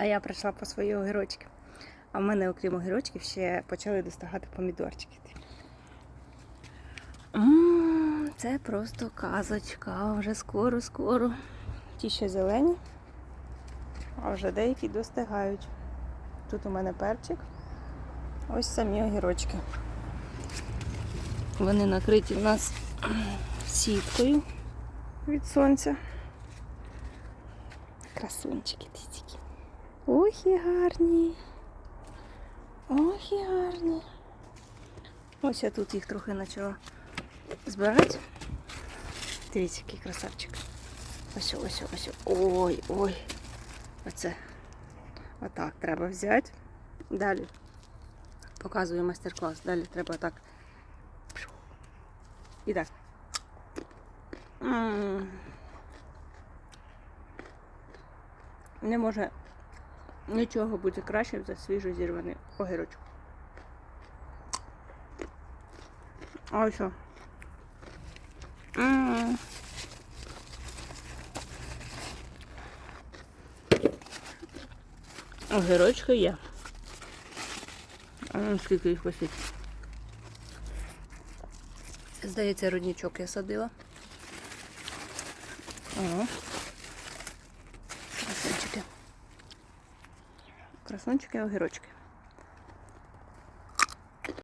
А я прийшла по свої огірочки. А в мене, окрім огірочків, ще почали достигати помідорчики. Це просто казочка. Вже скоро-скоро. Ті ще зелені, а вже деякі достигають. Тут у мене перчик. Ось самі огірочки. Вони накриті в нас сіткою від сонця. Красунчики тітіки. Ох і гарні. Ох і гарні. Ось я тут їх трохи почала збирати. Дивіться, який красавчик. Ось, ось, ось. Ой, ой. Оце. Отак треба взяти. Далі. Показую майстер-клас. Далі треба так. І так. Не може нічого бути краще за свіжо зірваний огірочок. А ось що. М. Огірочки є. А ну, скільки їх висить. Здається, родничок я садила. Ага. Красунчики, огірочки.